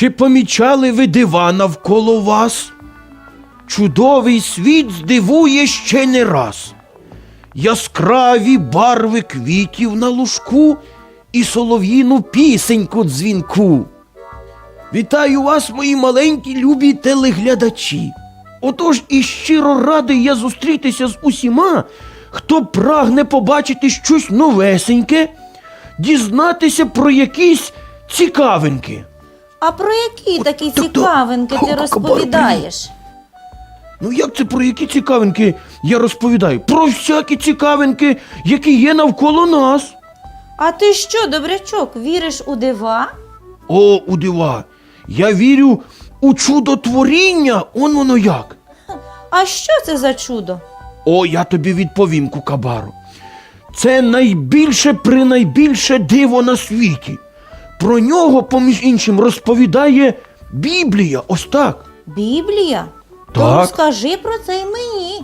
Чи помічали ви дива навколо вас? Чудовий світ здивує ще не раз. Яскраві барви квітів на лужку і солов'їну пісеньку дзвінку. Вітаю вас, мої маленькі любі телеглядачі. Отож і щиро радий я зустрітися з усіма, хто прагне побачити щось новесеньке, дізнатися про якісь цікавинки. А про які такі то- то- цікавинки ти розповідаєш? Ну як це про які цікавинки я розповідаю? Про всякі цікавинки, які є навколо нас. А ти що, добрячок, віриш у дива? О, у дива! Я вірю у чудотворіння, он воно як. А що це за чудо? О, я тобі відповім, Кукабару. Це найбільше принайбільше диво на світі. Про нього, поміж іншим, розповідає Біблія. Ось так. Біблія? Так. То розкажи про це й мені.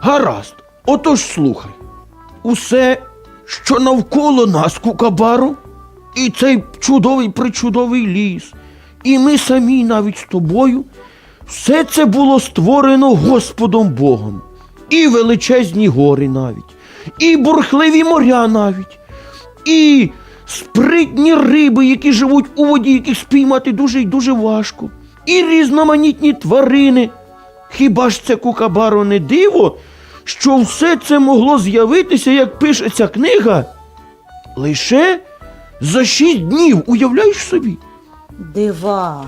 Гаразд. Отож слухай. Усе, що навколо нас, Кукабару, і цей чудовий причудовий ліс, і ми самі навіть з тобою, все це було створено Господом Богом. І величезні гори навіть, і бурхливі моря навіть, і спритні риби, які живуть у воді, яких спіймати дуже й дуже важко, і різноманітні тварини. Хіба ж це Кукабаро не диво, що все це могло з'явитися, як пише ця книга, лише за шість днів, уявляєш собі? Дива.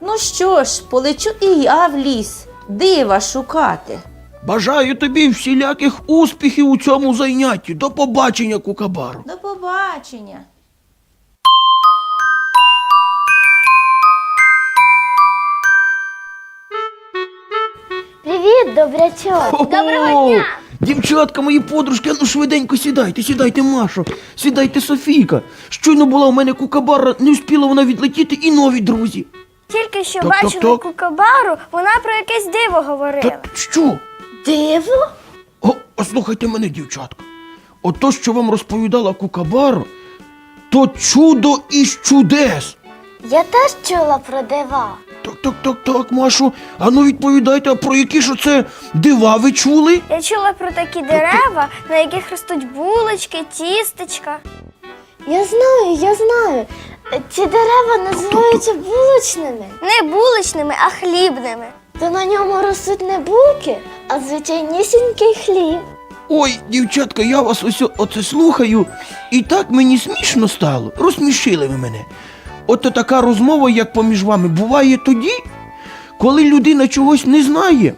Ну що ж, полечу і я в ліс, дива шукати. Бажаю тобі всіляких успіхів у цьому зайнятті. До побачення, Кукабаро. До побачення. Привіт, добрячок! Доброго дня! Дівчатка, мої подружки, ну швиденько сідайте, сідайте, Машо, сідайте, Софійка. Щойно була у мене кукабара, не встигла вона відлетіти і нові друзі. Тільки що Так, так, бачили так. кукабару, вона про якесь диво говорила. Та що? Диво? О, послухайте мене, дівчатка. Ото, що вам розповідала Кукабаро, то чудо із чудес. Я теж чула про дива. Так, так, так, так, Машо. А ну відповідайте, а про які ж це дива ви чули? Я чула про такі дерева, на яких ростуть булочки, тістечка. Я знаю, я знаю. Ці дерева називаються булочними. Не булочними, а хлібними. То на ньому ростуть не булки, а звичайнісінький хліб. Ой, дівчатка, я вас ось оце слухаю, і так мені смішно стало. Розсмішили ви мене. Ото така розмова, як поміж вами, буває тоді, коли людина чогось не знає,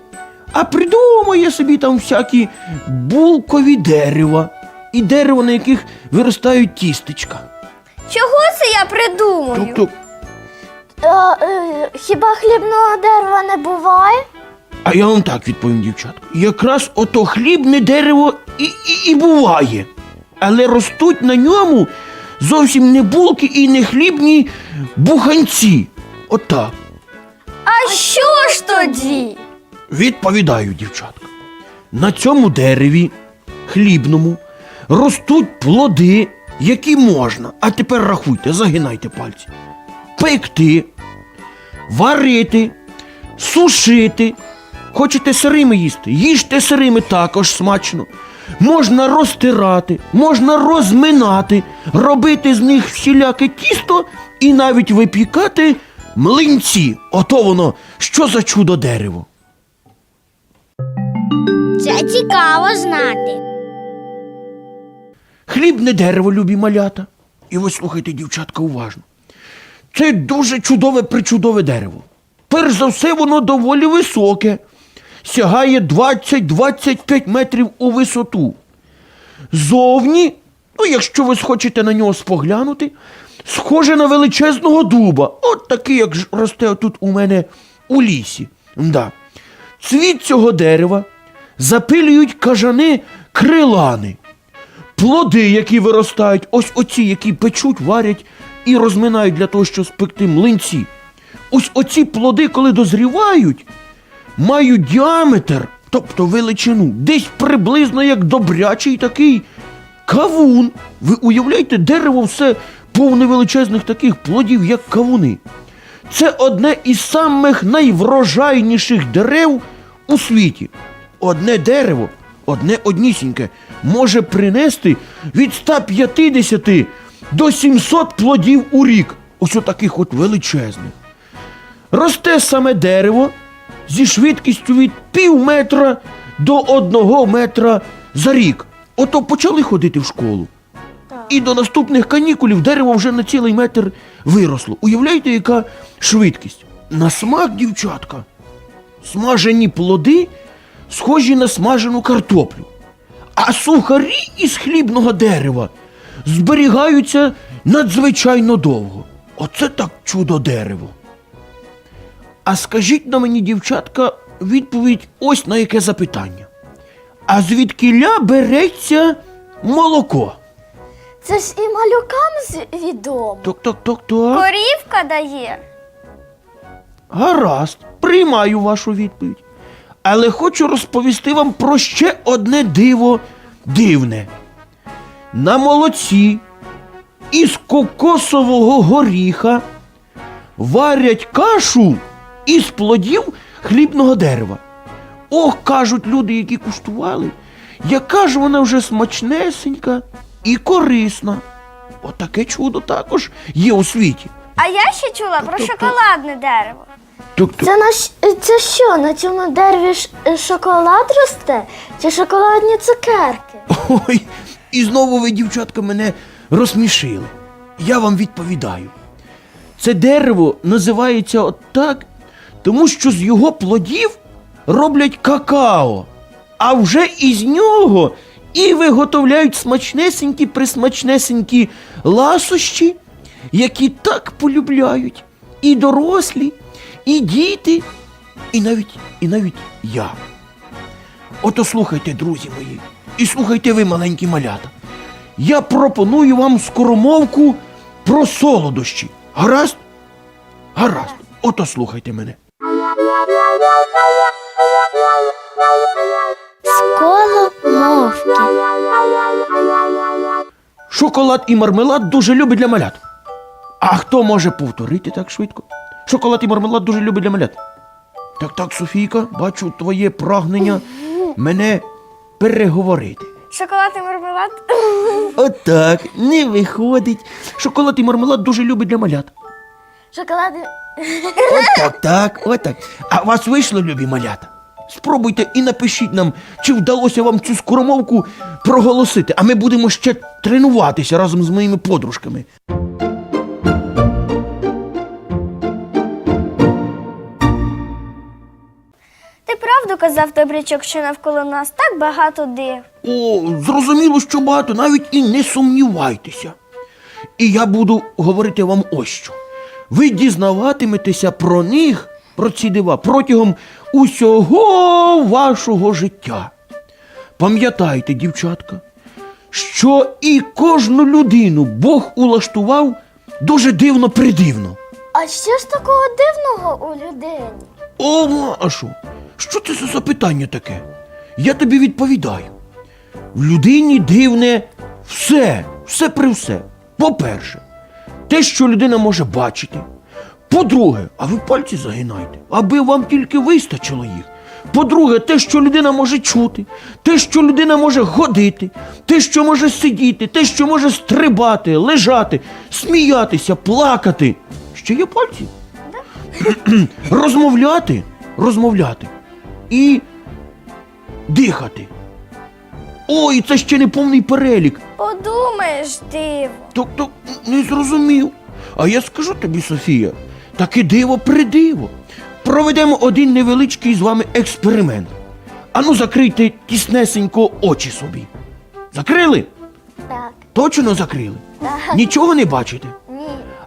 а придумує собі там всякі булкові дерева і дерева, на яких виростають тістечка. Чого це я придумую? Тобто, е, хіба хлібного дерева не буває? а я вам так відповім, дівчатка. Якраз ото хлібне дерево і, і, і буває. Але ростуть на ньому зовсім не булки і не хлібні буханці. Отак. А що ж тоді? Відповідаю, дівчатка. На цьому дереві хлібному ростуть плоди, які можна. А тепер рахуйте, загинайте пальці. Пекти, варити, сушити. Хочете сирими їсти? Їжте сирими також смачно. Можна розтирати, можна розминати, робити з них всіляке тісто і навіть випікати млинці. Ото воно, що за чудо дерево. Це цікаво знати. Хлібне дерево, любі малята. І ви слухайте, дівчатка, уважно. Це дуже чудове причудове дерево. Перш за все, воно доволі високе, сягає 20-25 метрів у висоту. Зовні, ну, якщо ви схочете на нього споглянути, схоже на величезного дуба. От такий, як росте тут у мене у лісі. Да. Цвіт цього дерева запилюють кажани крилани. Плоди, які виростають, ось оці, які печуть, варять і розминають для того, щоб спекти млинці. Ось оці плоди, коли дозрівають, мають діаметр, тобто величину, десь приблизно як добрячий такий кавун. Ви уявляєте, дерево все повне величезних таких плодів, як кавуни. Це одне із самих найврожайніших дерев у світі. Одне дерево, одне однісіньке, може принести від 150 до 700 плодів у рік. Ось таких от величезних. Росте саме дерево зі швидкістю від пів метра до одного метра за рік. Ото почали ходити в школу. І до наступних канікулів дерево вже на цілий метр виросло. Уявляєте, яка швидкість? На смак, дівчатка. Смажені плоди схожі на смажену картоплю. А сухарі із хлібного дерева зберігаються надзвичайно довго. Оце так чудо дерево. А скажіть на мені, дівчатка, відповідь ось на яке запитання. А звідкиля береться молоко? Це ж і малюкам відомо. Ток, ток, ток, ток. Корівка дає. Гаразд, приймаю вашу відповідь. Але хочу розповісти вам про ще одне диво дивне. На молоці із кокосового горіха варять кашу із плодів хлібного дерева. Ох, кажуть люди, які куштували, яка ж вона вже смачнесенька і корисна. Отаке чудо також є у світі. А я ще чула про Тобто- шоколадне дерево. Це на це що, на цьому дереві шоколад росте? Чи шоколадні цукерки? Ой, і знову ви, дівчатка, мене розсмішили. Я вам відповідаю. Це дерево називається от так, тому що з його плодів роблять какао, а вже із нього і виготовляють смачнесенькі присмачнесенькі ласощі, які так полюбляють і дорослі, і діти, і навіть, і навіть я. Ото слухайте, друзі мої, і слухайте ви, маленькі малята. Я пропоную вам скоромовку про солодощі. Гаразд? Гаразд. Ото слухайте мене. Сколомовки. Шоколад і мармелад дуже любить для малят. А хто може повторити так швидко? Шоколад і мармелад дуже любить для малят. Так, так, Софійка, бачу твоє прагнення мене переговорити. Шоколад і мармелад. Отак, не виходить. Шоколад і мармелад дуже любить для малят. Шоколад. і- От так, так, от так. А у вас вийшло, любі малята? Спробуйте і напишіть нам, чи вдалося вам цю скоромовку проголосити, а ми будемо ще тренуватися разом з моїми подружками. Правду казав, Добрячок, що навколо нас так багато див. О, зрозуміло, що багато, навіть і не сумнівайтеся. І я буду говорити вам ось що. Ви дізнаватиметеся про них, про ці дива, протягом усього вашого життя. Пам'ятайте, дівчатка, що і кожну людину Бог улаштував дуже дивно придивно. А що ж такого дивного у людині? О, Машу, що це за запитання таке? Я тобі відповідаю. В людині дивне все, все при все. По-перше, те, що людина може бачити. По-друге, а ви пальці загинайте, аби вам тільки вистачило їх. По-друге, те, що людина може чути, те, що людина може ходити, те, що може сидіти, те, що може стрибати, лежати, сміятися, плакати. Ще є пальці розмовляти, розмовляти і дихати. Ой, це ще не повний перелік. Подумаєш, диво. Тобто не зрозумів. А я скажу тобі, Софія, таке диво придиво. Проведемо один невеличкий з вами експеримент. Ану, закрийте тіснесенько очі собі. Закрили? Так, Точно закрили? так. Нічого не бачите? Ні.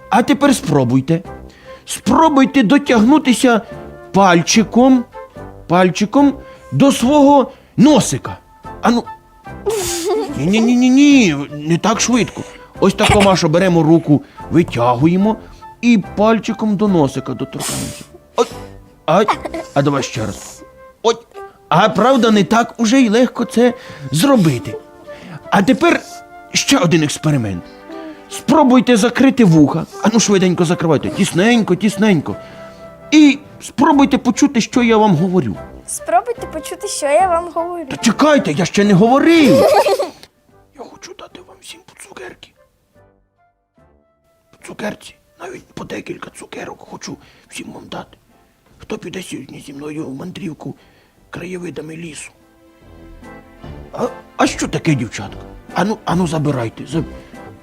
А тепер спробуйте. Спробуйте дотягнутися пальчиком, пальчиком до свого носика. Ану. Ні, ні, ні, не так швидко. Ось тако Маша беремо руку, витягуємо і пальчиком до носика доторкаємося. От. А, а давай ще раз. От. А правда, не так уже й легко це зробити. А тепер ще один експеримент. спробуйте закрити вуха. Ану швиденько закривайте. Тісненько, тісненько. І спробуйте почути, що я вам говорю. Спробуйте почути, що я вам говорю. Та чекайте, я ще не говорив. Я хочу дати вам всім по цукерки. По цукерці, навіть по декілька цукерок хочу всім вам дати. Хто піде сьогодні зі мною в мандрівку краєвидами лісу? А, а що таке, дівчатка? Ану, ану, забирайте. Заб...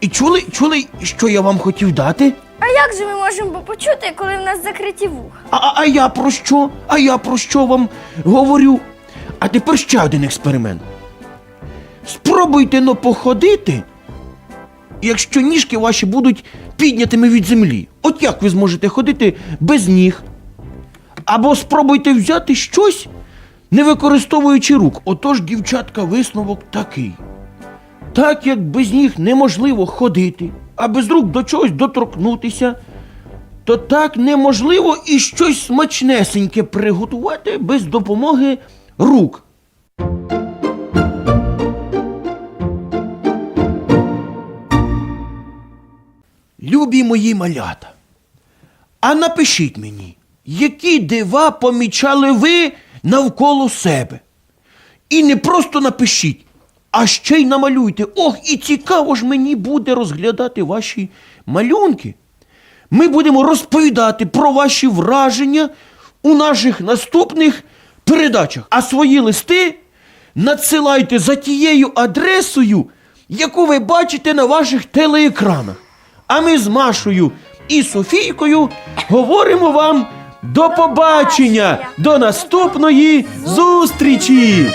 І чули, чули, що я вам хотів дати? Як же ми можемо почути, коли в нас закриті вуха? А, а, а я про що? А я про що вам говорю? А тепер ще один експеримент. Спробуйте но походити, якщо ніжки ваші будуть піднятими від землі. От як ви зможете ходити без ніг? Або спробуйте взяти щось, не використовуючи рук. Отож, дівчатка, висновок такий. Так як без ніг неможливо ходити, а без рук до чогось доторкнутися, то так неможливо і щось смачнесеньке приготувати без допомоги рук. Любі мої малята, а напишіть мені, які дива помічали ви навколо себе. І не просто напишіть, а ще й намалюйте. Ох, і цікаво ж мені буде розглядати ваші малюнки. Ми будемо розповідати про ваші враження у наших наступних передачах. А свої листи надсилайте за тією адресою, яку ви бачите на ваших телеекранах. А ми з Машою і Софійкою говоримо вам до побачення, до наступної зустрічі!